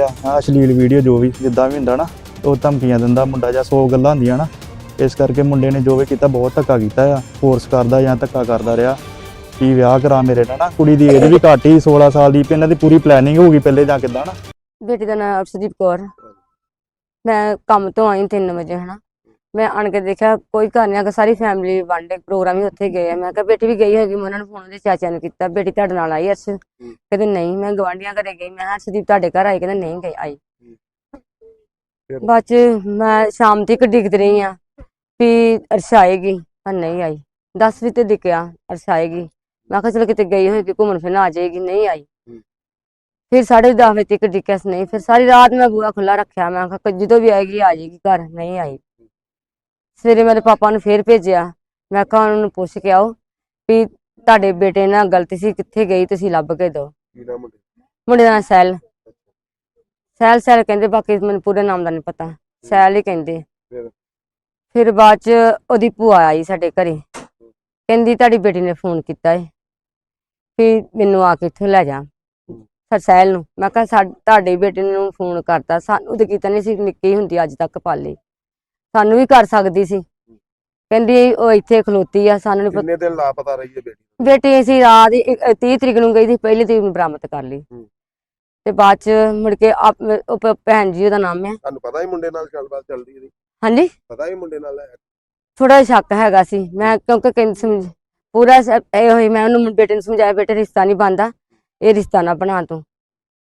ਆ ਅਸ਼ਲੀਲ ਵੀਡੀਓ ਜੋ ਵੀ ਜਿੱਦਾਂ ਵੀ ਹੁੰਦਾ ਨਾ, ਉਹ ਧਮਕੀਆਂ ਦਿੰਦਾ ਮੁੰਡਾ ਜਾਂ 100 ਗੱਲਾਂ ਹੁੰਦੀਆਂ ਨਾ, ਇਸ ਕਰਕੇ ਮੁੰਡੇ ਨੇ ਜੋ ਵੀ ਕੀਤਾ ਬਹੁਤ ਧੱਕਾ ਕੀਤਾ ਆ ਫੋਰਸ ਕਰਦਾ ਜਾਂ ਧੱਕਾ ਕਰਦਾ ਰਿਹਾ, ਵੀ ਵਿਆਹ ਕਰਾ ਮੇਰੇ ਨਾਲ ਨਾ, ਕੁੜੀ ਦੀ ਏਜ ਵੀ ਘੱਟ ਹੀ 16 ਸਾਲ ਦੀ ਇਹਨਾਂ ਦੀ ਪੂਰੀ ਪਲੈਨਿੰਗ ਹੋ ਗਈ ਪਹਿਲੇ ਜਾਂ ਕਿੱਦਾਂ ਨਾ। ਬੇਟੀ ਦਾ ਨਾਮ ਅਰਸ਼ਦੀਪ ਕੌਰ। ਮੈਂ ਕੰਮ ਤੋਂ ਆਈ 3 ਵਜੇ, ਹਨਾ। ਮੈਂ ਆਣ ਕੇ ਦੇਖਿਆ ਕੋਈ ਘਰ ਨਹੀਂ ਆ ਸਾਰੀ ਫੈਮਿਲੀ ਵਨਡੇ ਪ੍ਰੋਗਰਾਮ ਹੀ ਉੱਥੇ ਗਏ ਆ। ਮੈਂ ਕਿਹਾ ਬੇਟੀ ਵੀ ਗਈ ਹੈਗੀ ਮੈਂ ਉਹਨਾਂ ਨੂੰ ਫੋਨ ਉਹਦੇ ਚਾਚਾ ਨੂੰ ਕੀਤਾ ਬੇਟੀ ਤੁਹਾਡੇ ਨਾਲ ਆਈ ਅਰਸ਼ ਕਹਿੰਦੇ ਨਹੀਂ ਮੈਂ ਗਵਾਂਢੀਆਂ ਘਰੇ ਗਈ ਮੈਂ ਕਿਹਾ ਅਰਸ਼ਦੀਪ ਤੁਹਾਡੇ ਘਰ ਆਈ ਕਹਿੰਦੇ ਨਹੀਂ ਗਈ ਆਈ? ਬਾਅਦ ਚ ਮੈਂ ਸ਼ਾਮ ਤੱਕ ਡਿੱਗਦੀ ਰਹੀ ਆ ਵੀ ਅਰਸ਼ ਆਏਗੀ। ਪਰ ਨਹੀਂ ਆਈ। 10 ਵਜੇ ਤੇ ਦਿਖਿਆ ਅਰਸ਼ ਆਏਗੀ। ਮੈਂ ਕਿਹਾ ਚਲੋ ਕਿਤੇ ਗਈ ਹੋਏਗੀ ਘੁੰਮਣ ਫਿਰਨ ਆ ਜਾਏਗੀ ਨਹੀਂ ਆਈ। ਫਿਰ ਸਾਢੇ ਦਸ ਵਜੇ ਤੱਕ ਡਿੱਕਿਆ ਸੀ ਨਹੀਂ ਫਿਰ ਸਾਰੀ ਰਾਤ ਮੈਂ ਬੂਹਾ ਖੁੱਲਾ ਰੱਖਿਆ ਮੈਂ ਕਿਹਾ ਜਦੋਂ ਵੀ ਆਏਗੀ ਆ ਜਾਏਗੀ ਘਰ ਨਹੀਂ ਆਈ। ਸਵੇਰੇ ਮੇਰੇ ਪਾਪਾ ਨੂੰ ਫੇਰ ਭੇਜਿਆ। ਮੈਂ ਕਿਹਾ ਉਹਨਾਂ ਨੂੰ ਪੁੱਛ ਕੇ ਆਓ ਵੀ ਤੁਹਾਡੇ ਬੇਟੇ ਨਾਲ ਗਲਤੀ ਸੀ ਕਿੱਥੇ ਗਈ ਤੁਸੀਂ ਲੱਭ ਕੇ ਦਿਓ। ਕੀ ਨਾਮ ਮੁੰਡੇ ਮੁੰਡੇ ਦਾ ਨਾਂ ਸੈਲ। ਸੈਲ ਸੈਲ ਕਹਿੰਦੇ ਬਾਕੀ ਮੈਨੂੰ ਪੂਰੇ ਨਾਮ ਦਾ ਨਹੀਂ ਪਤਾ। ਸੈਲ ਹੀ ਕਹਿੰਦੇ। ਫਿਰ? ਫਿਰ ਬਾਅਦ ਚ ਉਹਦੀ ਭੂਆ ਆਈ ਸਾਡੇ ਘਰੇ। ਕਹਿੰਦੀ ਤੁਹਾਡੀ ਬੇਟੀ ਨੇ ਫੋਨ ਕੀਤਾ ਏ ਵੀ ਮੈਨੂੰ ਆ ਕੇ ਇੱਥੋਂ ਲੈ ਜਾ। ਸਰ ਸੈਲ ਨੂੰ। ਮੈਂ ਕਿਹਾ ਸਾ- ਤੁਹਾਡੇ ਬੇਟੇ ਨੂੰ ਫੋਨ ਕਰਤਾ। ਸਾਨੂੰ ਤੇ ਕੀਤਾ ਨਹੀਂ ਸੀ ਨਿੱਕੀ ਹੁੰਦੀ ਅੱਜ ਤੱਕ ਪਾਲੀ। ਸਾਨੂੰ ਵੀ ਕਰ ਸਕਦੀ ਸੀ। ਕਹਿੰਦੀ ਉਹ ਇੱਥੇ ਖਲੋਤੀ ਆ ਸਾਨੂੰ ਨੀ ਪਤਾ। ਕਿੰਨੇ ਦਿਨ ਲਾਪਤਾ ਰਹੀ ਹੈ ਬੇਟੀ ਬੇਟੀ ਅਸੀਂ ਰਾਤ ਦੀ ਇੱਕ- 30 ਤਰੀਕ ਨੂੰ ਗਈ ਸੀ ਪਹਿਲੀ ਤਰੀਕ ਨੂੰ ਬਰਾਮਦ ਕਰ ਲਈ। ਹੂੰ। ਤੇ ਬਾਅਦ ਚ ਮੁੜ ਕੇ ਆਪ- ਉਹ ਭ- ਭੈਣ ਜੀ ਉਹਦਾ ਨਾਮ ਹੈ ਤੁਹਾਨੂੰ ਪਤਾ ਹੀ ਮੁੰਡੇ ਨਾਲ ਗੱਲਬਾਤ ਚੱਲਦੀ ਇਹਦੀ? ਹਾਂਜੀ? ਪਤਾ ਹੀ ਮੁੰਡੇ ਨਾਲ ਹੈ। ਥੋੜਾ ਸ਼ੱਕ ਹੈਗਾ ਸੀ। ਮੈਂ ਕਿਉਂਕਿ ਕਹਿੰਦੀ ਸਮਝ ਪੂਰਾ ਸ- ਇਹ ਹੋਈ ਮੈਂ ਉਹਨੂੰ ਬੇਟੇ ਨੂੰ ਸਮਝਾਇਆ ਬੇਟੇ ਰਿਸ਼ਤਾ ਨਹੀਂ ਬਣਦਾ ਇਹ ਰਿਸ਼ਤਾ ਨਾ ਬਣਾ ਤੂੰ।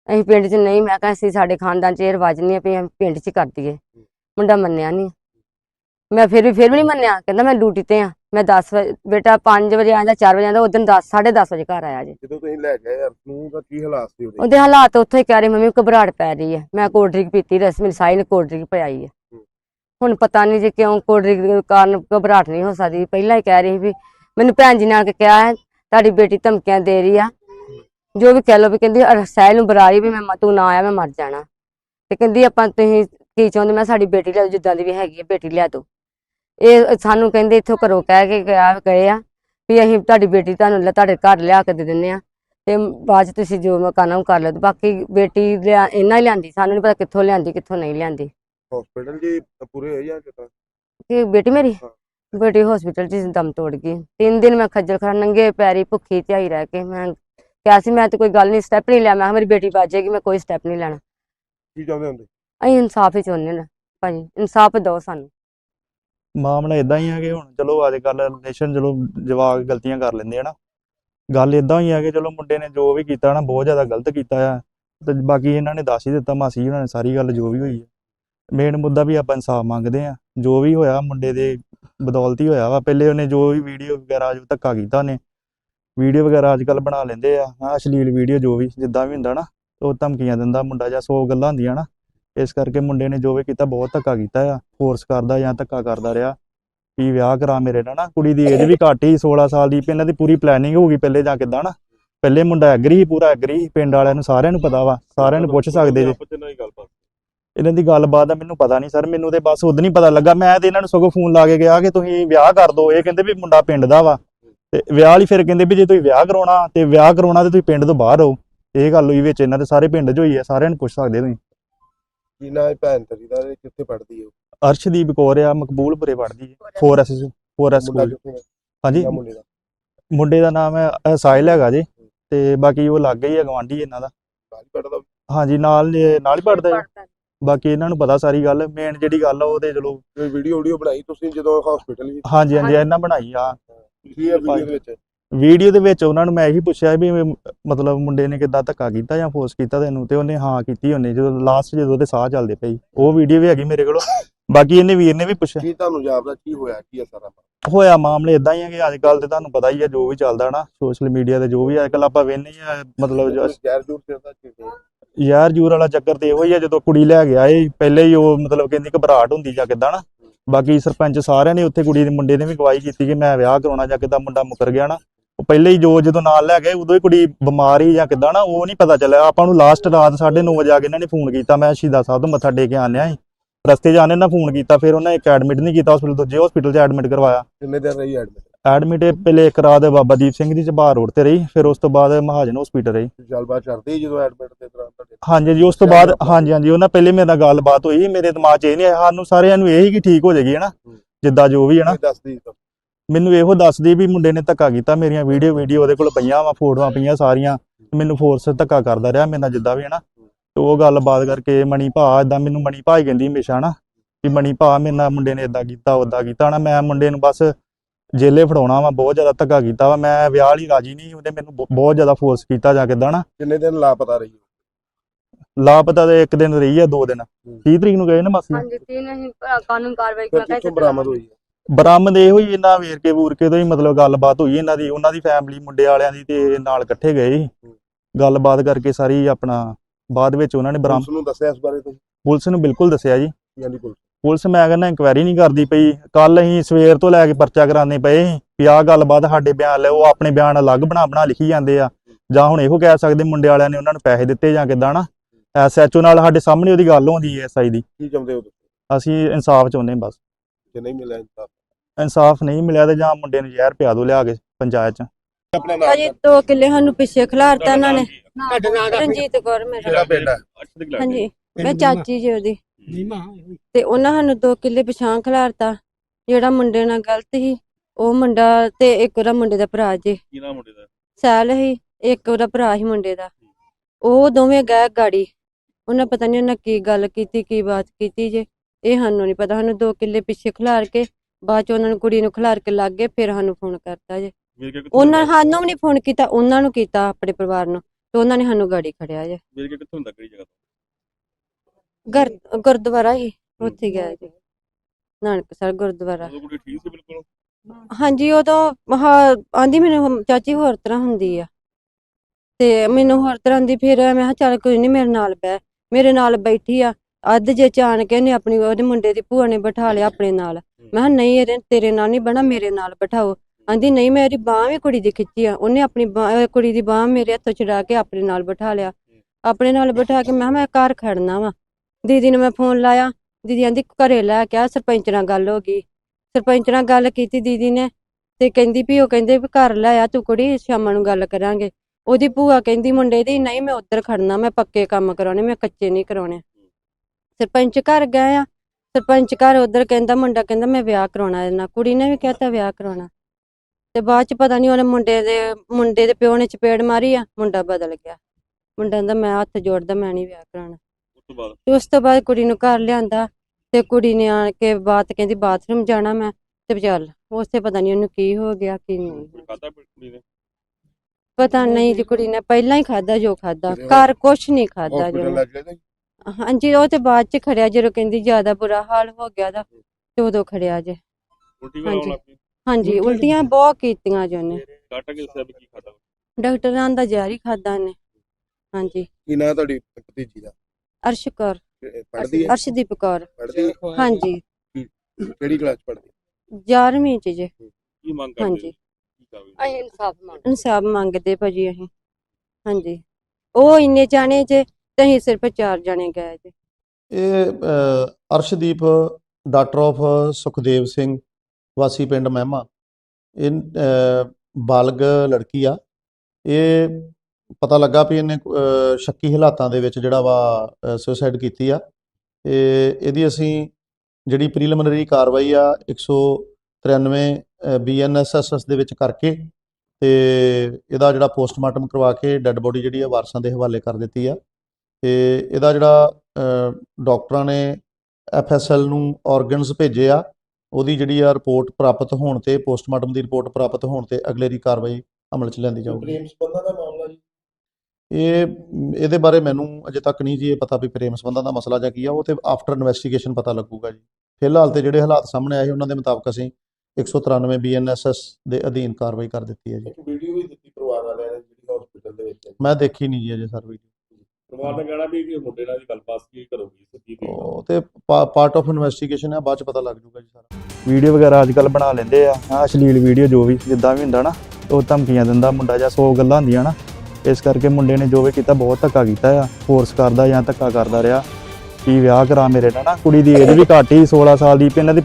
ਅਸੀਂ ਪਿੰਡ 'ਚ ਨਹੀਂ ਮੈਂ ਕਿਹਾ ਅਸੀਂ ਸਾਡੇ ਖਾਨਦਾਨ 'ਚ ਇਹ ਰਿਵਾਜ ਨਹੀਂ ਹੈ ਵੀ ਅਸੀਂ ਪਿੰਡ 'ਚ ਕਰ ਦਈਏ। ਮੁੰਡਾ ਮੰਨਿਆ ਨਹੀਂ ਮੈਂ ਫਿਰ ਵੀ ਫਿਰ ਵੀ ਨਹੀਂ ਮੰਨਿਆ। ਕਹਿੰਦਾ ਮੈਂ ਡਿਊਟੀ ਤੇ ਆ। ਮੈਂ 10 ਵਜੇ ਬੇਟਾ 5 ਵਜੇ ਆਂਦਾ 4 ਵਜੇ ਆਂਦਾ ਉਦੋਂ 10 10:30 ਵਜੇ ਘਰ ਆਇਆ ਜੀ। ਜਦੋਂ ਤੁਸੀਂ ਲੈ ਗਏ ਯਾਰ ਨੂੰ ਦਾ ਕੀ ਹਾਲਾਤ ਸੀ ਉਹਦੇ? ਉਹਦੇ ਹਾਲਾਤ ਉੱਥੇ ਹੀ ਕਹਿ ਰਹੇ ਮੰਮੀ ਘਬਰਾਹਟ ਪੈ ਰਹੀ ਹੈ। ਮੈਂ ਕੋਲਡ ਡਰਿੰਕ ਪੀਤੀ ਰਸ ਮੇਰੀ ਸਾਈ ਨੇ ਕੋਲਡ ਡਰਿੰਕ ਪਿਆਈ ਹੈ। ਹੁਣ ਪਤਾ ਨਹੀਂ ਜੇ ਕਿਉਂ ਕੋਲਡ ਡਰਿੰਕ ਦੇ ਕਾਰਨ ਘਬਰਾਹਟ ਨਹੀਂ ਹੋ ਸਕਦੀ। ਪਹਿਲਾਂ ਹੀ ਕਹਿ ਰਹੀ ਵੀ ਮੈਨੂੰ ਭੈਣ ਜੀ ਨੇ ਆ ਕੇ ਕਿਹਾ ਹੈ ਤੁਹਾਡੀ ਬੇਟੀ ਧਮਕੀਆਂ ਦੇ ਰਹੀ ਆ। ਜੋ ਵੀ ਕਹਿ ਲਓ ਵੀ ਕਹਿੰਦੀ ਸਹਿਲ ਨੂੰ ਬੁਰਾ ਰਹੀ ਵੀ ਮੈਂ ਮ- ਤੂੰ ਨਾ ਆਇਆ ਮੈਂ ਮਰ ਜਾਣਾ। ਤੇ ਕਹਿੰਦੀ ਆਪਾਂ ਤੁਸੀਂ ਕੀ ਚਾਹੁੰਦੇ? ਮੈਂ ਸਾਡੀ ਬੇਟੀ ਲੈ ਜਿੱਦਾਂ ਦੀ ਵੀ ਹੈਗੀ ਹੈ ਬੇਟੀ ਲਿਆ ਦੋ। ਇਹ ਸਾਨੂੰ ਕਹਿੰਦੇ ਇੱਥੋਂ ਘਰੋਂ ਕਹਿ ਕੇ ਗਿਆ ਗਏ ਆ ਵੀ ਅਸੀਂ ਤੁਹਾਡੀ ਬੇਟੀ ਤੁਹਾਨੂੰ ਲੈ- ਤੁਹਾਡੇ ਘਰ ਲਿਆ ਕੇ ਦੇ ਦਿੰਦੇ ਆ। ਤੇ ਬਾਅਦ ਚ ਤੁਸੀਂ ਜੋ ਮਕਾਨਾ ਉਹ ਕਰ ਲਓ ਤੇ ਬਾਕੀ ਬੇਟੀ ਲਿਆ ਇਹਨਾਂ ਹੀ ਲਿਆਂਦੀ ਸਾਨੂੰ ਨਹੀਂ ਪਤਾ ਕਿੱਥੋਂ ਲਿਆਂਦੀ ਕਿੱਥੋਂ ਨਹੀਂ ਲਿਆਂਦੀ। ਹਸਪੀਟਲ ਜੀ ਪੂਰੇ ਹੋਏ ਜਾਂ ਕਿਤਾ ਕਿ ਬੇਟੀ ਮੇਰੀ? ਹਾਂ। ਬੇਟੀ ਹਸਪੀਟਲ 'ਚ ਦਮ ਤੋੜ ਗਈ। ਤਿੰਨ ਦਿਨ ਮੈਂ ਖੱਜਲ ਖੜਾ ਨੰਗੇ ਪੈਰੀ ਭੁੱਖੀ ਧਿਆਈ ਰਹਿ ਕੇ ਮੈਂ ਕਿਹਾ ਸੀ ਮੈਂ ਤੇ ਕੋਈ ਗੱਲ ਨਹੀਂ ਸਟੈਪ ਨਹੀਂ ਲਿਆ ਮੈਂ ਕਿਹਾ ਮੇਰੀ ਬੇਟੀ ਬਚ ਜਾਏਗੀ ਮੈਂ ਕੋਈ ਸਟੈਪ ਨਹੀਂ ਲੈਣਾ। ਕੀ ਚਾਹੁੰਦੇ ਹੁੰਦੇ? ਅਸੀਂ ਇਨਸਾਫ ਹੀ ਚਾਹੁੰਦੇ ਨੇ ਭਾਜੀ ਇਨਸਾਫ ਦਿਓ ਸਾਨੂੰ। ਮਾਮਲਾ ਇਦਾਂ ਹੀ ਆ ਕਿ ਹੁਣ ਚਲੋ ਅੱਜ ਕੱਲ ਰਿਲੇਸ਼ਨ ਚਲੋ ਜਵਾਕ ਗਲਤੀਆਂ ਕਰ ਲੈਂਦੇ ਆ ਨਾ। ਗੱਲ ਇਦਾਂ ਹੀ ਆ ਕਿ ਚਲੋ ਮੁੰਡੇ ਨੇ ਜੋ ਵੀ ਕੀਤਾ ਨਾ ਬਹੁਤ ਜ਼ਿਆਦਾ ਗਲਤ ਕੀਤਾ ਆ। ਤੇ ਬਾਕੀ ਇਹਨਾਂ ਨੇ ਦੱਸ ਹੀ ਦਿੱਤਾ, ਮਾਸੀ ਉਹਨਾਂ ਨੇ ਸਾਰੀ ਗੱਲ ਜੋ ਵੀ ਹੋਈ ਹੈ ਮੇਨ ਮੁੱਦਾ ਵੀ ਆਪਾਂ ਇਨਸਾਫ ਮੰਗਦੇ ਆ। ਜੋ ਵੀ ਹੋਇਆ ਮੁੰਡੇ ਦੇ ਬਦੌਲਤ ਹੀ ਹੋਇਆ ਵਾ। ਪਹਿਲੇ ਉਹਨੇ ਜੋ ਵੀ ਵੀਡੀਓ ਵਗੈਰਾ ਜੋ ਧੱਕਾ ਕੀਤਾ ਉਹਨੇ ਵੀਡੀਓ ਵਗੈਰਾ ਅੱਜ ਕੱਲ ਬਣਾ ਲੈਂਦੇ ਆ। ਆਹ ਅਸ਼ਲੀਲ ਵੀਡੀਓ ਜੋ ਵੀ ਜਿੱਦਾਂ ਵੀ ਹੁੰਦਾ ਨਾ, ਉਹ ਧਮਕੀਆਂ ਦਿੰਦਾ ਮੁੰਡਾ ਜਾਂ 100 ਗੱਲਾਂ ਹੁੰਦੀਆਂ ਨਾ। ਇਸ ਕਰਕੇ ਮੁੰਡੇ ਨੇ ਜੋ ਵੀ ਕੀਤਾ ਬਹੁਤ ਧੱਕਾ ਕੀਤਾ ਆ ਫੋਰਸ ਕਰਦਾ ਜਾਂ ਧੱਕਾ ਕਰਦਾ ਰਿਹਾ। ਵੀ ਵਿਆਹ ਕਰਾ ਮੇਰੇ ਨਾਲ ਨਾ, ਕੁੜੀ ਦੀ ਏਜ ਵੀ ਘੱਟ ਹੀ 16 ਸਾਲ ਦੀ ਵੀ ਇਹਨਾਂ ਦੀ ਪੂਰੀ ਪਲੈਨਿੰਗ ਹੋ ਗਈ ਪਹਿਲੇ ਜਾਂ ਕਿੱਦਾਂ ਨਾ। ਪਹਿਲੇ ਮੁੰਡਾ ਐਗਰੀ ਪੂਰਾ ਐਗਰੀ ਪਿੰਡ ਵਾਲਿਆਂ ਨੂੰ ਸਾਰਿਆਂ ਨੂੰ ਪਤਾ ਵਾ, ਸਾਰਿਆਂ ਨੂੰ ਪੁੱਛ ਸਕਦੇ ਜੇ। ਇਹਨਾਂ ਦੀ ਗੱਲਬਾਤ ਦਾ ਮੈਨੂੰ ਪਤਾ ਨਹੀਂ ਸਰ, ਮੈਨੂੰ ਤੇ ਬਸ ਉਦੋਂ ਹੀ ਪਤਾ ਲੱਗਾ। ਮੈਂ ਤੇ ਇਹਨਾਂ ਨੂੰ ਸਗੋਂ ਫੋਨ ਲਾ ਕੇ ਗਿਆ ਕਿ ਤੁਸੀਂ ਵਿਆਹ ਕਰ ਦਿਓ ਇਹ ਕਹਿੰਦੇ ਵੀ ਮੁੰਡਾ ਪਿੰਡ ਦਾ ਵਾ। ਤੇ ਵਿਆਹ ਵਾਲੀ ਫਿਰ ਕਹਿੰਦੇ ਵੀ ਜੇ ਤੁਸੀਂ ਵਿਆਹ ਕਰਾਉਣਾ, ਤੇ ਵਿਆਹ ਕਰਾਉਣਾ ਤੇ ਤੁਸੀਂ ਪਿੰਡ ਤੋਂ ਬਾਹਰ ਹੋ ਇਹ ਗੱਲ ਹੋਈ ਵਿੱਚ, ਇਹਨਾਂ ਦੇ ਸਾਰੇ ਪਿੰਡ 'ਚ ਹੋਈ ਹੈ ਸਾਰਿਆਂ ਨੂੰ ਪੁੱਛ ਸਕਦੇ ਤੁਸੀਂ। ਕੀ ਨਾ ਭੈਣ ਤੇਰੀ ਦਾ ਇਹ ਕਿੱਥੇ ਪੜਦੀ ਹੈ ਅਰਸ਼ਦੀਪ ਕੌਰ ਆ ਮਕਬੂਲਪੁਰੇ ਪੜ੍ਹਦੀ ਹੈ। 4S 4S ਮੁੰਡਾ ਸਕੂਲ। ਕਿੱਥੇ ਹੈ ਹਾਂਜੀ। ਮੁੰਡੇ ਦਾ? ਮੁੰਡੇ ਦਾ ਨਾਮ ਹੈ ਸਾਹਿਲ ਹੈਗਾ ਜੀ। ਤੇ ਬਾਕੀ ਉਹ ਲੱਗ ਹੀ ਹੈ ਗਵਾਂਢੀ ਇਹਨਾਂ ਦਾ। ਕਾਲੀ ਪੜਦਾ ਹਾਂਜੀ ਨਾਲ ਨਾਲ ਹੀ ਪੜਦਾ ਬਾਕੀ ਇਹਨਾਂ ਨੂੰ ਪਤਾ ਸਾਰੀ ਗੱਲ ਮੇਨ ਜਿਹੜੀ ਗੱਲ ਆ ਉਹਦੇ ਚਲੋ ਵੀਡੀਓ ਵੀਡੀਓ ਬਣਾਈ ਤੁਸੀਂ ਜਦੋਂ ਹਸਪੀਟਲ ਵਿੱਚ? ਹਾਂਜੀ ਹਾਂਜੀ ਹਾਂਜੀ। ਇਹਨਾਂ ਬਣਾਈ ਆ। ਕੀ ਹੈ ਵੀਡੀਓ ਦੇ ਵਿੱਚ? ਵੀਡੀਓ ਦੇ ਵਿੱਚ ਉਹਨਾਂ ਨੂੰ ਮੈਂ ਇਹੀ ਪੁੱਛਿਆ ਵੀ ਮਤਲਬ ਮੁੰਡੇ ਨੇ ਕਿੱਦਾਂ ਧੱਕਾ ਕੀਤਾ ਜਾਂ ਫੋਰਸ ਕੀਤਾ ਤੈਨੂੰ ਤੇ ਉਹਨੇ ਹਾਂ ਕੀਤੀ ਉਹਨੇ ਜਦੋਂ ਲਾਸਟ ਜਦੋਂ ਉਹਦੇ ਸਾਹ ਚੱਲਦੇ ਪਈ ਉਹ ਵੀਡੀਓ ਵੀ ਹੈਗੀ ਮੇਰੇ ਕੋਲ। ਬਾਕੀ ਇਹਨੇ ਵੀਰ ਨੇ ਵੀ ਪੁੱਛਿਆ। ਕੀ ਤੁਹਾਨੂੰ ਜਾਪਦਾ ਕੀ ਹੋਇਆ ਕੀ ਸਾਰਾ ਹੋਇਆ ਮਾਮਲੇ ਇਦਾਂ ਹੀ ਆ ਕਿ ਅੱਜ ਕੱਲ ਤੇ ਤੁਹਾਨੂੰ ਪਤਾ ਹੀ ਆ ਜੋ ਵੀ ਚੱਲਦਾ ਨਾ ਸੋਸ਼ਲ ਮੀਡੀਆ ਤੇ ਜੋ ਵੀ ਅੱਜ ਕੱਲ ਆਪਾਂ ਵੇਖਦੇ ਆ ਮਤਲਬ ਜ਼ਹਿਰ ਜੂਰ ਸਿਰਦਾ ਚੀਜ਼ ਯਾਰ ਜੂਰ ਵਾਲਾ ਚੱਕਰ ਤੇ ਇਹੋ ਹੀ ਆ ਜਦੋਂ ਕੁੜੀ ਲੈ ਗਿਆ ਇਹ ਪਹਿਲੇ ਹੀ ਉਹ ਮਤਲਬ ਕਹਿੰਦੀ ਘਬਰਾਹਟ ਹੁੰਦੀ ਜਾਂ ਕਿੱਦਾਂ ਨਾ। ਬਾਕੀ ਸਰਪੰਚ ਸਾਰਿਆਂ ਨੇ ਉੱਥੇ ਕੁੜੀ ਦੇ ਮੁੰਡੇ ਨੇ ਵੀ ਗਵਾਹੀ ਕੀਤੀ ਕਿ ਮੈਂ ਵਿਆਹ ਕਰਾਉਣਾ ਜਾਂ ਕਿੱਦਾਂ ਮੁੰਡਾ ਮੁਕਰ ਗਿਆ ਨਾ। ਪਹਿਲੇ ਹੀ ਜੋ ਜਦੋਂ ਨਾਲ ਲੈ ਗਏ ਉਦੋਂ ਹੀ ਕੁੜੀ ਬਿਮਾਰ ਹੀ ਜਾਂ ਕਿੱਦਾਂ ਨਾ ਉਹ ਨਹੀਂ ਪਤਾ ਚੱਲਿਆ। ਆਪਾਂ ਨੂੰ ਲਾਸਟ ਰਾਤ 9:30 ਵਜੇ ਆ ਕੇ ਇਹਨਾਂ ਨੇ ਫੋਨ ਕੀਤਾ ਮੈਂ ਸ਼ਹੀਦਾਂ ਸਾਹਿਬ ਤੋਂ ਮੱਥਾ ਟੇਕ ਕੇ ਆਨਿਆ ਸੀ। ਰਸਤੇ 'ਚ ਆਨੇ ਨਾ ਫੋਨ ਕੀਤਾ ਫਿਰ ਉਹਨਾਂ ਇੱਕ ਐਡਮਿਟ ਨਹੀਂ ਕੀਤਾ ਹਸਪੀਟਲ ਦੂਜੇ ਹਸਪੀਟਲ 'ਚ ਐਡਮਿਟ ਕਰਵਾਇਆ। ਕਿੰਨੇ ਦਿਨ ਰਹੀ ਐਡਮਿਟ ਐਡਮਿਟ ਪਹਿਲੇ ਇੱਕ ਰਾਤ ਬਾਬਾ ਦੀਪ ਸਿੰਘ ਦੀ ਚਬਾਰ ਰੋਡ ਤੇ ਰਹੀ ਫਿਰ ਉਸ ਤੋਂ ਬਾਅਦ ਮਹਾਜਨ ਹਸਪੀਟਲ ਰਹੀ। ਗੱਲਬਾਤ ਚੱਲਦੀ ਜਦੋਂ ਐਡਮਿਟ ਦੇ ਦੌਰਾਨ ਤੁਹਾਡੇ ਹਾਂਜੀ ਜੀ ਉਸ ਤੋਂ ਬਾਅਦ ਹਾਂਜੀ ਹਾਂਜੀ ਉਹਨਾਂ ਪਹਿਲੇ ਮੇਰੇ ਨਾਲ ਗੱਲਬਾਤ ਹੋਈ ਮੇਰੇ ਦਿਮਾਗ 'ਚ ਇਹ ਨਹੀਂ ਆਇਆ ਸਾਨੂੰ ਸਾਰਿਆਂ ਨੂੰ ਇਹ ਹੀ ਕਿ ਠੀਕ ਹੋ ਜਾਏਗੀ ਹਨਾ? ਹੂੰ। ਜਿੱਦਾਂ ਜੋ ਵੀ ਹੈ ਨਾ ਦੱਸਦੀ ਮੈਨੂੰ ਇਹੋ ਦੱਸਦੀ ਵੀ ਮੁੰਡੇ ਨੇ ਧੱਕਾ ਕੀਤਾ ਮੇਰੀਆਂ ਵੀਡੀਓ ਵੀਡੀਓ ਉਹਦੇ ਕੋਲ ਪਈਆਂ ਵਾ ਫੋਟੋਆਂ ਪਈਆਂ ਸਾਰੀਆਂ। ਮੈਨੂੰ ਫੋਰਸ ਧੱਕਾ ਕਰਦਾ ਰਿਹਾ ਮੇਰੇ ਨਾਲ ਜਿੱਦਾਂ ਵੀ ਹੈ ਨਾ ਤੇ ਉਹ ਗੱਲਬਾਤ ਕਰਕੇ ਮਣੀ ਭਾ ਇਦਾਂ ਮੈਨੂੰ ਮਣੀ ਭਾ ਹੀ ਕਹਿੰਦੀ ਹਮੇਸ਼ਾ ਨਾ ਵੀ ਮਣੀ ਭਾ ਮੇਰੇ ਨਾਲ ਮੁੰਡੇ ਨੇ ਇਦਾਂ ਕੀਤਾ ਉਦਾਂ ਕੀਤਾ ਨਾ ਮੈਂ ਮੁੰਡੇ ਨੂੰ ਬਸ ਜੇਲੇ ਫੜਾਉਣਾ ਵਾ ਬਹੁਤ ਜ਼ਿਆਦਾ ਧੱਕਾ ਕੀਤਾ ਵਾ। ਮੈਂ ਵਿਆਹ ਲਈ ਰਾਜੀ ਨਹੀਂ ਉਹਨੇ ਮੈਨੂੰ ਬਹੁ- ਬਹੁਤ ਜ਼ਿਆਦਾ ਫੋਰਸ ਕੀਤਾ ਜਾਂ ਕਿੱਦਾਂ ਨਾ ਕਿੰਨੇ ਦਿਨ ਲਾਪਤਾ ਰਹੀ? ਲਾਪਤਾ ਦੇ ਇੱਕ ਦਿਨ ਰਹੀ ਆ ਦੋ ਦਿਨ। 30 ਤਰੀਕ ਨੂੰ ਗਏ ਨਾ ਮਾਸੀ? ਹਾਂਜੀ ਤਿੰਨ ਅਸੀਂ ਅ, ਕਾਨੂੰਨ ਕਾਰਵਾਈ ਇੱਥੇ ਬਰਾਮਦ ਹੋਈ? ਬਰਾਮਦ ਇਹੋ ਹੀ ਇਹਨਾਂ ਵੇਰਕੇ ਵੂਰਕੇ ਤੋਂ ਹੀ ਮਤਲਬ ਗੱਲਬਾਤ ਹੋਈ ਇਹਨਾਂ ਦੀ ਉਹਨਾਂ ਦੀ ਫੈਮਿਲੀ ਮੁੰਡੇ ਵਾਲਿਆਂ ਦੀ ਤੇ ਨਾਲ ਇਕੱਠੇ ਗਏ ਸੀ। ਗੱਲਬਾਤ ਕਰਕੇ ਸਾਰੀ ਆਪਣਾ ਬਾਅਦ ਵਿੱਚ ਉਹਨਾਂ ਨੇ ਬਰਾਮਦ ਪੁਲਿਸ ਨੂੰ ਦੱਸਿਆ ਇਸ ਬਾਰੇ ਤੁਸੀਂ? ਪੁਲਿਸ ਨੂੰ ਬਿਲਕੁਲ ਦੱਸਿਆ ਜੀ। ਯਾਨੀ ਪੁਲਿਸ? ਪੁਲਿਸ ਮੈਂ ਕਹਿੰਦਾ ਇਨਕੁਆਇਰੀ ਨਹੀਂ ਕਰਦੀ ਪਈ। ਕੱਲ ਅਸੀਂ ਸਵੇਰ ਤੋਂ ਲੈ ਕੇ ਪਰਚਾ ਕਰਾਉਂਦੇ ਪਏ ਸੀ ਵੀ ਆਹ ਗੱਲਬਾਤ ਸਾਡੇ ਬਿਆਨ ਲੈ ਉਹ ਆਪਣੇ ਬਿਆਨ ਅਲੱਗ ਬਣਾ ਬਣਾ ਲਿਖੀ ਜਾਂਦੇ ਆ। ਜਾਂ ਹੁਣ ਇਹੋ ਕਹਿ ਸਕਦੇ ਮੁੰਡੇ ਵਾਲਿਆਂ ਨੇ ਉਹਨਾਂ ਨੂੰ ਪੈਸੇ ਦਿੱਤੇ ਜਾਂ ਕਿੱਦਾਂ ਨਾ। ਐਸਐਚਓ ਨਾਲ ਸਾਡੇ ਸਾਹਮਣੇ ਉਹਦੀ ਗੱਲ ਹੁੰਦੀ ਐਸਆਈ ਦੀ। ਕੀ ਚਾਹੁੰਦੇ ਹੋ ਤੁਸੀਂ? ਅਸੀਂ ਇਨਸਾਫ ਚਾਹੁੰਦੇ ਹਾਂ ਬਸ। ਜੇ ਨਹੀਂ ਮਿਲਿਆ ਇਨਸਾਫ? ਇਨਸਾਫ ਨਹੀਂ ਮਿਲਿਆ ਤੇ ਜਾਂ ਮੁੰਡੇ ਨੂੰ ਜ਼ਹਿਰ ਪਿਆ ਦੋ ਲਿਆ ਕੇ ਪੰਚਾਇਤ ਚ। ਆਪਣਾ ਦੋ ਕਿੱਲੇ ਸਾਨੂੰ ਪਿੱਛੇ ਖਿਲਾਰਤਾ ਇਹਨਾਂ ਨੇ। ਰਣਜੀਤ ਕੌਰ ਮੇਰਾ। ਹੈ? ਹਾਂਜੀ ਮੈਂ ਚਾਚੀ ਜੀ ਉਹਦੀ। ਤੇ ਉਹਨਾਂ ਸਾਨੂੰ ਦੋ ਕਿੱਲੇ ਪਿਛਾਂ ਖਿਲਾਰਤਾ। ਜਿਹੜਾ ਮੁੰਡੇ ਨਾਲ ਗਲਤ ਸੀ ਉਹ ਮੁੰਡਾ ਤੇ ਇੱਕ ਉਹਦਾ ਮੁੰਡੇ ਦਾ ਭਰਾ ਜੀ। ਕੀ ਨਾਮ ਮੁੰਡੇ ਦਾ? ਸੈਲ ਸੀ ਇੱਕ ਉਹਦਾ ਭਰਾ ਸੀ ਮੁੰਡੇ ਦਾ। ਉਹ ਦੋਵੇਂ ਗਏ ਗਾੜੀ। ਉਹਨਾਂ ਪਤਾ ਨਹੀਂ ਉਹਨਾਂ ਕੀ ਗੱਲ ਕੀਤੀ ਕੀ ਬਾਤ ਕੀਤੀ ਜੇ। ਇਹ ਸਾਨੂੰ ਨਹੀਂ ਪਤਾ। ਸਾਨੂੰ ਦੋ ਕਿੱਲੇ ਪਿੱਛੇ ਖਿਲਾਰ ਕੇ ਬਾਅਦ ਚ ਉਹਨਾਂ ਨੂੰ ਕੁੜੀ ਨੂੰ ਖਿਲਾਰ ਕੇ ਲੱਗ ਗਏ ਫਿਰ ਸਾਨੂੰ ਫੋਨ ਕਰਤਾ ਜੇ। ਵੀਰ ਕੇ ਕਿੱਥੋਂ ਉਹਨਾਂ ਸਾਨੂੰ ਵੀ ਨਹੀਂ ਫੋਨ ਕੀਤਾ ਉਹਨਾਂ ਨੂੰ ਕੀਤਾ ਆਪਣੇ ਪਰਿਵਾਰ ਨੂੰ ਤੇ ਉਹਨਾਂ ਨੇ ਸਾਨੂੰ ਗਾੜੀ ਖੜਿਆ ਜੇ। ਵੀਰ ਕੇ ਕਿੱਥੋਂ ਹੁੰਦਾ ਕਿਹੜੀ ਜਗ੍ਹਾ ਤੋਂ? ਗੁਰ ਗੁਰਦੁਆਰਾ ਹੀ ਉੱਥੇ ਗਿਆ ਜੀ। ਨਾਨਕਸਰ ਗੁਰਦੁਆਰਾ। ਉਦੋਂ ਕੁੜੀ ਠੀਕ ਸੀ ਬਿਲਕੁਲ? ਹਾਂਜੀ ਉਹ ਤਾਂ ਹਾਂ ਆਂਦੀ ਮੈਨੂੰ ਹਮ- ਚਾਚੀ ਹੋਰ ਤਰ੍ਹਾਂ ਹੁੰਦੀ ਆ। ਤੇ ਮੈਨੂੰ ਹੋਰ ਤਰ੍ਹਾਂ ਦੀ ਫਿਰ ਮੈਂ ਕਿਹਾ ਚੱਲ ਕੋਈ ਨਹੀਂ ਮੇਰੇ ਨਾਲ ਬਹਿ। ਮੇਰੇ ਨਾਲ ਬੈਠੀ ਆ। ਅੱਧ ਜੇ ਚਾਣ ਕੇ ਨੇ ਆਪਣੀ ਉਹਦੇ ਮੁੰਡੇ ਦੀ ਭੂਆ ਨੇ ਬਿਠਾ ਲਿਆ ਆਪਣੇ ਨਾਲ। ਮੈਂ ਕਿਹਾ, ਨਹੀਂ, ਇਹਦੇ ਤੇਰੇ ਨਾਲ ਨਹੀਂ ਬਣਾ ਮੇਰੇ ਨਾਲ ਬਿਠਾਓ। ਆਂਦੀ, ਨਹੀਂ ਮੇਰੀ ਬਾਹ ਵੀ ਕੁੜੀ ਦੀ ਖਿੱਚੀ ਆ। ਉਹਨੇ ਆਪਣੀ ਬਾਂਹ- ਕੁੜੀ ਦੀ ਬਾਹ ਮੇਰੇ ਹੱਥੋਂ ਛੁਡਾ ਕੇ ਆਪਣੇ ਨਾਲ ਬਿਠਾ ਲਿਆ। ਆਪਣੇ ਨਾਲ ਬਿਠਾ ਕੇ ਮੈਂ ਕਿਹਾ, ਮੈਂ ਘਰ ਖੜਨਾ ਵਾ। ਦੀਦੀ ਨੂੰ ਮੈਂ ਫੋਨ ਲਾਇਆ। ਦੀਦੀ ਆਂਦੀ, ਘਰੇ ਲੈ ਕੇ ਆ, ਸਰਪੰਚ ਨਾਲ ਗੱਲ ਹੋ ਗਈ। ਸਰਪੰਚ ਨਾਲ ਗੱਲ ਕੀਤੀ ਦੀਦੀ ਨੇ ਤੇ ਕਹਿੰਦੀ ਵੀ, ਉਹ ਕਹਿੰਦੇ ਵੀ ਘਰ ਲੈ ਆ ਤੂੰ ਕੁੜੀ, ਸ਼ਾਮਾਂ ਨੂੰ ਗੱਲ ਕਰਾਂਗੇ। ਉਹਦੀ ਭੂਆ ਕਹਿੰਦੀ ਮੁੰਡੇ ਦੀ, ਨਹੀਂ, ਮੈਂ ਉੱਧਰ ਖੜਨਾ, ਮੈਂ ਪੱਕੇ ਕੰਮ ਕਰਾਉਣੇ, ਮੈਂ ਕੱਚੇ ਨਹੀਂ ਕਰਾਉਣੇ। ਸਰਪੰਚ ਘਰ ਗਏ ਆ। ਸਰਪੰਚ ਘਰ ਉੱਧਰ ਕਹਿੰਦਾ ਮੁੰਡਾ ਕਹਿੰਦਾ ਮੈਂ ਵਿਆਹ ਕਰਾਉਣਾ ਇਹਦੇ ਨਾਲ। ਕੁੜੀ ਨੇ ਵੀ ਕਹਿਤਾ ਵਿਆਹ ਕਰਾਉਣਾ। ਤੇ ਬਾਅਦ ਚ ਪਤਾ ਨਹੀਂ ਉਹਨੇ ਮੁੰਡੇ ਦੇ ਮੁੰਡੇ ਦੇ ਪਿਓ ਨੇ ਚਪੇੜ ਮਾਰੀ ਆ ਮੁੰਡਾ ਬਦਲ ਗਿਆ। ਮੁੰਡਾ ਕਹਿੰਦਾ ਮੈਂ ਹੱਥ ਜੋੜਦਾ ਮੈਂ ਨਹੀਂ ਵਿਆਹ ਕਰਾਉਣਾ। ਉਸ ਤੋਂ ਬਾਅਦ? ਤੇ ਉਸ ਤੋਂ ਬਾਅਦ ਕੁੜੀ ਨੂੰ ਘਰ ਲਿਆਂਦਾ ਤੇ ਕੁੜੀ ਨੇ ਆਣ ਕੇ ਬਾਤ ਕਹਿੰਦੀ ਬਾਥਰੂਮ ਜਾਣਾ ਮੈਂ ਤੇ ਚੱਲ। ਉਸੇ ਪਤਾ ਨਹੀਂ ਉਹਨੂੰ ਕੀ ਹੋ ਗਿਆ ਕੀ ਨਹੀਂ ਪਤਾ ਨਹੀਂ ਜੀ ਕੁੜੀ ਨੇ ਪਹਿਲਾਂ ਹੀ ਖਾਦਾ ਜੋ ਖਾਦਾ ਤੇ ਘਰ ਕੁਛ ਨਹੀਂ ਖਾਦਾ ਜੋ ਹਾਂਜੀ ਉਹ ਤੇ ਬਾਅਦ ਚ ਖੜਿਆ ਜਦੋਂ ਕਹਿੰਦੀ ਜ਼ਿਆਦਾ ਬੁਰਾ ਹਾਲ ਹੋ ਗਿਆ ਦਾ ਤੇ ਉਦੋਂ ਖੜਿਆ ਜੇ। ਆਉਣ ਹਾਂਜੀ। ਲੱਗ ਹਾਂਜੀ ਉਲਟੀਆਂ ਬਹੁਤ ਕੀਤੀਆਂ ਜੋ ਨੇ ਡਾਕਟਰ ਕੀ ਖਾਦਾ ਦਾ ਜ਼ਹਿਰ ਹੀ ਖਾਦਾ ਨੇ ਹਾਂਜੀ। ਕੀ ਨਾਂ ਤੁਹਾਡੀ ਭਤੀਜੀ ਦਾ? ਅਰਸ਼ ਕੌਰ। ਪੜ੍ਹਦੀ ਹੈ? ਅਰਸ਼ਦੀਪ ਕੌਰ। ਪੜ੍ਹਦੀ ਹੈ? ਹਾਂਜੀ। ਕਿਹੜੀ ਕਲਾਸ ਪੜ੍ਹਦੀ? ਹੈ 11ਵੀਂ ਚ ਜੇ। ਕੀ ਮੰਗ ਕਰਦੇ ਹਾਂਜੀ। ਕੀ ਅਸੀਂ ਇਨਸਾਫ ਮੰਗਦੇ ਇਨਸਾਫ ਮੰਗਦੇ ਭਾਜੀ ਅਸੀਂ। ਹਾਂਜੀ। ਉਹ ਇੰਨੇ ਜਾਣੇ ਜੇ ਤੇ ਅਸੀਂ ਸਿਰਫ ਚਾਰ ਜਣੇ ਗਏ ਜੀ। ਇਹ ਅ, ਅਰਸ਼ਦੀਪ ਡਾਕਟਰ ਆਫ ਸੁਖਦੇਵ ਸਿੰਘ ਵਾਸੀ ਪਿੰਡ ਮਹਿਮਾ। ਇਹ ਅ, ਬਾਲਗ ਲੜਕੀ ਆ। ਇਹ ਪਤਾ ਲੱਗਾ ਵੀ ਇਹਨੇ ਅ, ਸ਼ੱਕੀ ਹਾਲਾਤਾਂ ਦੇ ਵਿੱਚ ਜਿਹੜਾ ਵਾ ਸੁਸਾਈਡ ਕੀਤੀ ਆ। ਤੇ ਇਹਦੀ ਅਸੀਂ ਜਿਹੜੀ ਪ੍ਰੀਲਿਮਿਨਰੀ ਕਾਰਵਾਈ ਆ 193 ਬੀਐਨਐਸਐਸ ਦੇ ਵਿੱਚ ਕਰਕੇ ਤੇ ਇਹਦਾ ਜਿਹੜਾ ਪੋਸਟਮਾਰਟਮ ਕਰਵਾ ਕੇ ਡੈੱਡ ਬੋਡੀ ਜਿਹੜੀ ਆ ਵਾਰਸਾਂ ਦੇ ਹਵਾਲੇ ਕਰ ਦਿੱਤੀ ਆ। ਤੇ ਇਹਦਾ ਜਿਹੜਾ ਡਾਕਟਰਾਂ ਨੇ ਐਫਐਸਐਲ ਨੂੰ ਆਰਗਨਸ ਭੇਜੇ ਆ ਉਹਦੀ ਜਿਹੜੀ ਆ ਰਿਪੋਰਟ ਪ੍ਰਾਪਤ ਹੋਣ ਤੇ ਪੋਸਟਮਾਰਟਮ ਦੀ ਰਿਪੋਰਟ ਪ੍ਰਾਪਤ ਹੋਣ ਤੇ ਅਗਲੇਰੀ ਕਾਰਵਾਈ ਅਮਲ 'ਚ ਲਿਆਂਦੀ ਜਾਊਗੀ। ਪ੍ਰੇਮ ਸੰਬੰਧਾਂ ਦਾ ਮਾਮਲਾ ਜੀ? ਇਹ ਇਹਦੇ ਬਾਰੇ ਮੈਨੂੰ ਅਜੇ ਤੱਕ ਨਹੀਂ ਜੀ ਇਹ ਪਤਾ ਵੀ ਪ੍ਰੇਮ ਸੰਬੰਧਾਂ ਦਾ ਮਸਲਾ ਜਾਂ ਕੀ ਆ ਉਹ ਤੇ ਆਫਟਰ ਇਨਵੈਸਟੀਗੇਸ਼ਨ ਪਤਾ ਲੱਗੂਗਾ ਜੀ। ਫਿਲਹਾਲ ਤੇ ਜਿਹੜੇ ਹਾਲਾਤ ਸਾਹਮਣੇ ਆਏ ਉਹਨਾਂ ਦੇ ਮੁਤਾਬਕ ਅਸੀਂ 193 ਬੀਐਨਐਸਐਸ ਦੇ ਅਧੀਨ ਕਾਰਵਾਈ ਕਰ ਦਿੱਤੀ ਹੈ ਜੀ। ਵੀਡੀਓ ਵੀ ਦਿੱਤੀ ਪਰਿਵਾਰ ਵਾਲਿਆਂ ਨੇ ਜਿਹੜੀ ਹਸਪੀਟਲ ਦੇ ਵਿੱਚ। ਮੈਂ ਦੇਖੀ ਨਹੀਂ ਜੀ ਅਜੇ ਸਰ ਵੀਡੀਓ ਪਰਿਵਾਰ ਨੇ ਕਹਿਣਾ ਵੀ ਕਿ ਮੁੰਡੇ ਨਾਲ ਦੀ ਗੱਲਬਾਤ ਕੀ ਕਰੋਗੀ ਸੱਚੀ ਦੀ ਉਹ ਤੇ ਪਾਰਟ ਆਫ ਇਨਵੈਸਟੀਗੇਸ਼ਨ ਹੈ ਬਾਅਦ ਚ ਪਤਾ ਲੱਗ ਜਾਊਗਾ ਜੀ ਸਾਰਾ। ਵੀਡੀਓ ਵਗੈਰਾ ਅੱਜ ਕੱਲ ਬਣਾ ਲੈਂਦੇ ਆ ਆਹ ਅਸ਼ਲੀਲ ਵੀਡੀਓ ਜੋ ਵੀ ਜਿੱਦਾਂ ਵੀ ਹੁੰਦਾ ਨਾ ਉਹ ਧਮਕੀਆਂ ਦਿੰਦਾ ਮੁੰਡਾ ਜਾਂ 100 ਗੱਲਾਂ ਹੁੰਦੀਆਂ ਨਾ ਇਸ ਕਰਕੇ ਮੁੰਡੇ ਨੇ ਜੋ ਵੀ ਕੀਤਾ ਬਹੁਤ ਧੱਕਾ ਕੀਤਾ ਆ ਫੋਰਸ ਕਰਦਾ ਜਾਂ ਧੱਕਾ ਕਰਦਾ ਰਿਹਾ ਵੀ ਵਿਆਹ ਕਰਾ ਮੇਰੇ ਨਾਲ ਨਾ ਕੁੜੀ ਦੀ ਏਜ ਵੀ ਘੱਟ ਹੀ 16 ਸਾਲ ਦੀ ਵੀ ਇਹਨਾਂ ਦੀ